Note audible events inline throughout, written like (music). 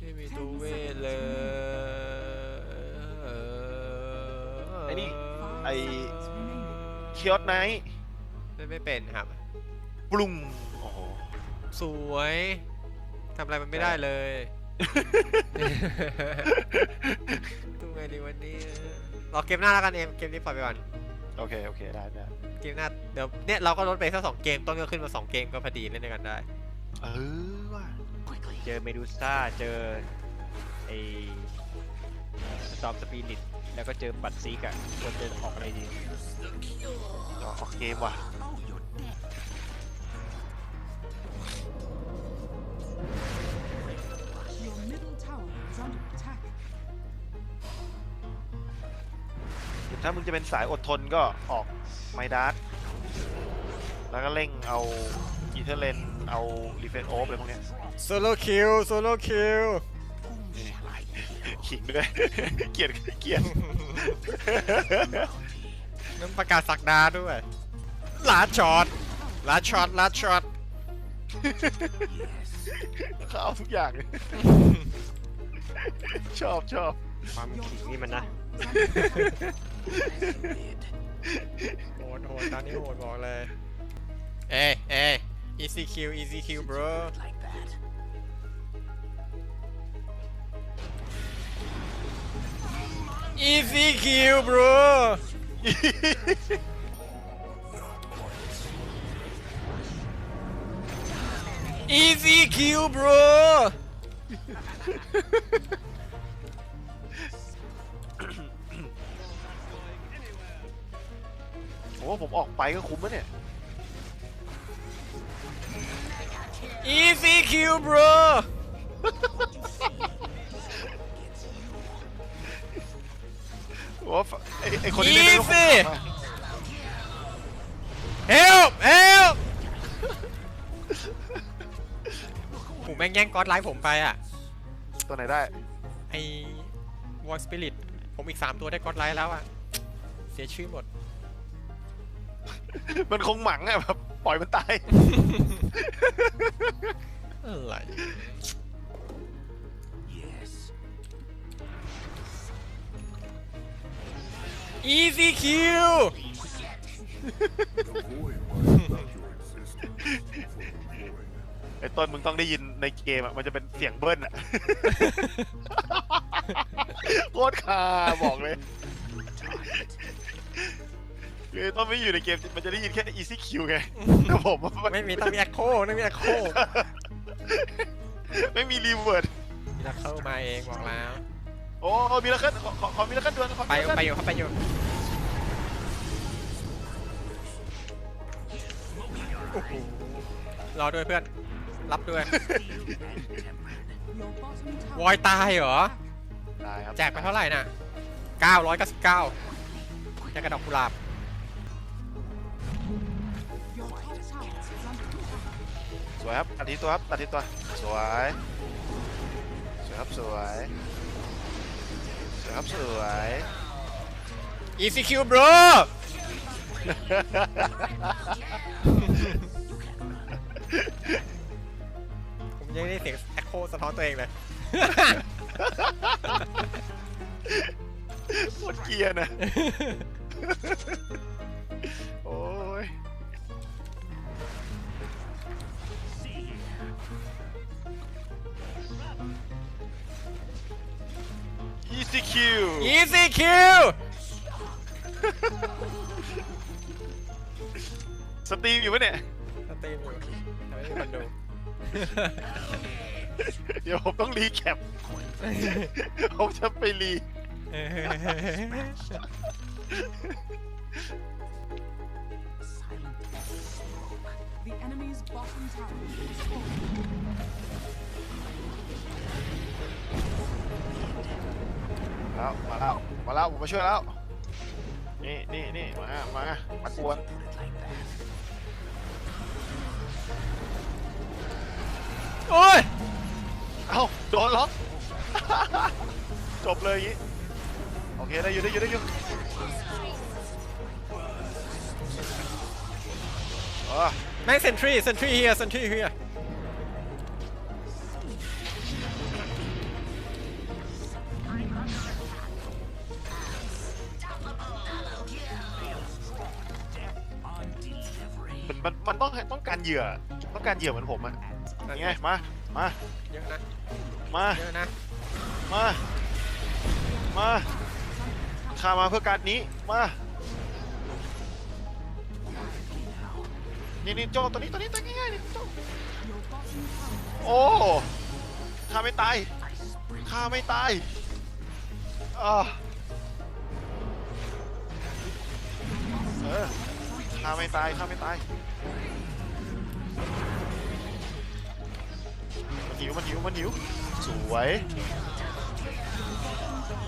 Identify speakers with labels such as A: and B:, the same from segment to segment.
A: ไม่มีตัวเวทเลย
B: ไอ้นี่ ไอเคียสไนท์
A: ไม่ไม่เป็นครับ
B: ปรุงโอ้โห
A: สวยทำอะไรมันไม่ได้เลยทำไงดีวันนี้รอเกมหน้าแล้วกันเอ็มเกมนี้ปล่อยไปก่อน
B: โอเค โอเค ได้ได้
A: เกมหน้าเดี๋ยวเนี่ยเราก็ลดไปแค่สองเกม ต้นก็ขึ้นมาสองเกมก็พอดีเล่นด้วยกันได้
B: เออว่ะ
C: เจอเมดูซ่า เจอไอสตอมสปิริต แล้วก็เจอบัตซิกอะควรจะออกอะไรดี
B: ออกเกมว่ะถ้ามึงจะเป็นสายอดทนก็ออกไมดัสแล้วก็เร่งเอาอีเทอร์เลน เอารีเฟนโอฟอะไรพวกเนี้ย
A: โซโลคิวโซโลคิว
B: ขิงด้วยเกลียดเกลียด
A: น้ำประกาศสักดาด้วยลาดช็อตลาดช็อตลาดช็อต
B: เขาเอาทุกอย่างเลยชอบชอบ
C: ความขิงนี่มันนะ
A: โหดโหดตอนนี้โหดบอกเลย เอ้ยเอ้ย easy kill easy kill bro easy kill bro (laughs) easy kill bro
B: โ(coughs) อ้ผมออกไปก็คุ้มแล้วเนี่ย
A: easy kill bro
B: โอ้ฝไอไอคนนี้เล่น
A: Easy help help ผมแม่งแย่งก๊อตไลฟ์ผมไปอะ
B: ตัวไหนได้
A: ไอวอลสปิริตผมอีก 3 ตัวได้ก๊อตไลท์แล้วอะเสียชื่อหมด
B: มันคงหมังอะแบบปล่อยมันตาย
A: อะไร easy kill
B: ไอต้นมึงต้องได้ยินในเกมอะมันจะเป็นเสียงเบิ้ลอะโคตรคาบอกเลย คือต้นไม่อยู่ในเกม มันจะได้ยินแค่ easy Q ไงแต่ผมอะ
A: ไม่มีต้องมีแอคโคต้องมีแอคโค
B: ไม่มีรีเวิร์ด
A: มีแอคโคมาเองบอกแล้ว
B: โอ้มีแล้วขึ้นขอขอขอมีแล้วขึ้นด่วนขอ
A: ไป
B: มีแล้ว
A: ไป
B: ขึ้น
A: อยู่ครับไปอยู่โอ้โหรอด้วยเพื่อน รับด้วย
D: Your bottom tower.
A: วอยตายเหรอ
B: ได้ครับ
A: แจกไปเท่าไหร่น่ะ 999แค่กระดอกกุหลาบ
B: สวยครับตัดทีตัวครับตัดทีตัวสวยสวยครับสวยสวยครับสวย
A: ECQ bro ผมยังได้เสียงแอคโคสะท้อนตัวเองเลย
B: โคตรเกรียร์นะ ECQ
A: ECQ
B: สตรีมอยู่ปะเนี่ย
A: สตรีมอยู่แต่ไม่มีคนดู
B: เดี๋ยวผมต้องรีแคป ผมจะไปรี
D: The enemy's bottom tower is falling.
B: แล้วมาแล้วมาแล้วผมมาช่วยแล้ว นี่นี่นี่มามามากวน
A: โอ้ย
B: เอ้าโดนล็อก จบเลยอย่างงี้ โอเคได้อยู่ได้อยู่ได้อยู่อ๋อ
A: แม่งเซนทรีเซนทรีเฮียเซนทรีเฮีย
B: มันมันมันต้องต้องการเหยื่อ ต้องการเหยื่อเหมือนผมอะนี่ไงมา มา
A: เยอะนะ
B: มา
A: เยอะนะ
B: มา มาข้ามาเพื่อการนี้ มา นี่นี่โจตัวนี้ตัวนี้ตัวง่ายๆนี่โจโอ้ข้าไม่ตายข้าไม่ตายอ่าเออข้าไม่ตายข้าไม่ตายมันหิวมันหิวมันหิวสวย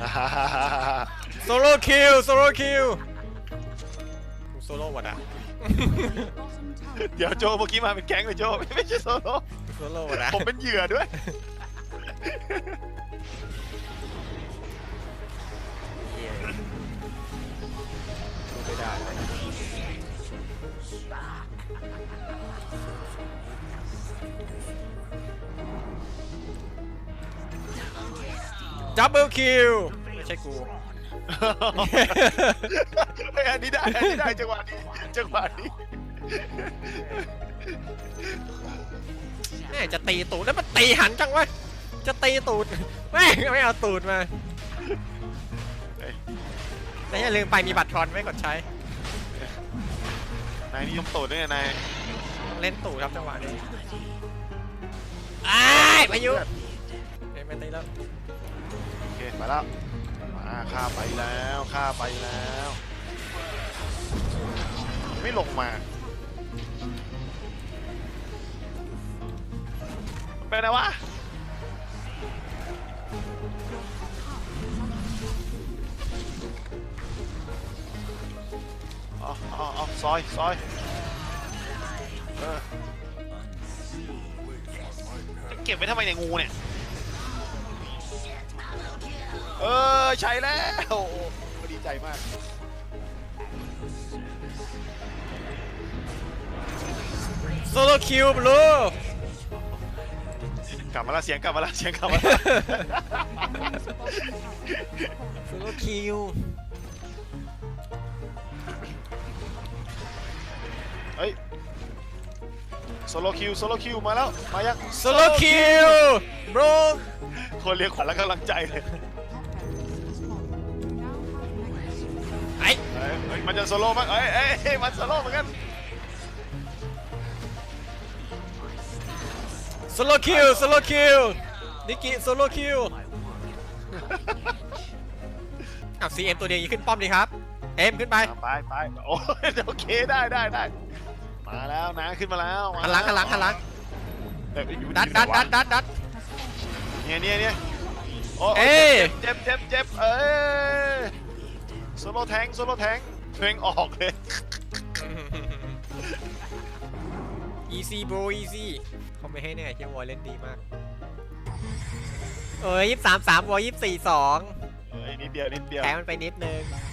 B: อ่าฮ่าฮ่าฮ่าฮ่า
A: โซโล่คิวโซโล่คิวโซโล่วัดอะ
B: เดี๋ยวโจเมื่อกี้มาเป็นแก๊งเลยโจไม่ไม่ใช่โซโล่
A: โซโล่วัดอะ
B: ผมเป็นเหยื่อด้วย
C: เหี้ยดูไม่ได้เลย
A: ดับเบิลคิวไม่ใช่กู
B: เฮ้ยอันนี้ได้อันนี้ได้จังหวะนี้จังหวะนี้
A: แม่จะตีตูดแล้วมันตีหันจังวะจะตีตูดแม่งไม่เอาตูดมา
B: เฮ้ย
A: แต่อย่าลืมไปมีบัตรทอนไม่กดใช้
B: นายนิยมตูดด้วยไงนาย
A: เล่นตูดครับจังหวะนี้อ้ายพายุเอ้ยไม่ตีแล้ว
B: โอเคมาแล้วมาข้าไปแล้วข้าไปแล้ว ไม่ลงมา เป็นไงวะเอาเอาเอาซอยซอยเออจะเก็บไว้ทำไมเนี่ยงูเนี่ย เออใช้แล้วโอ้โหดีใจมาก
A: โซโลคิวบลู
B: กลับมาแล้วเสียงกลับมาแล้วเสียงกลับมาแล้ว
A: โซโล่คิว
B: เฮ้ยโซโลคิวโซโลคิวมาแล้วมายัง
A: โซโล่คิวบลู
B: คนเรียกขวัญและกำลังใจเลย
D: top barracks has fallen. You now have legacy.
A: ไอ้
B: เฮ้ยเฮ้ยมันจะโซโล่มั้งเอ้ยเอ้ยเอ้ยมันโซโล่เหมือนกัน
A: โซโล่คิวโซโล่คิวนิกิโซโล่คิวอ้าวซีเอ็มตัวเดียวยิงขึ้นป้อมดีครับ เอ็มขึ้นไป
B: อะไปไปโอ้ยโอเคได้ได้ได้มาแล้วนะขึ้นมาแล้วมา
A: หันหลังหันหลังหันหลัง
B: เอ้ยอยู่
A: ดัดดัดดัดดัดดัด
D: Has fallen.
B: เนี่ยเนี่ยเนี่ยโอ้
A: เอ้ย
B: เจ็บเจ็บเจ็บเอ้ยโซโล่แทงโซโล่แทงเพลงออกเลย
A: อีซี่โบอีซี่เขาไม่ให้เนี่ยเฮียวอลเล่นดีมาก เอ้ยยี่สามสามวอยี่สี่สอง
B: เอ้ยนิดเดียวนิดเดียว
A: แพ้มันไปนิดนึง
D: Your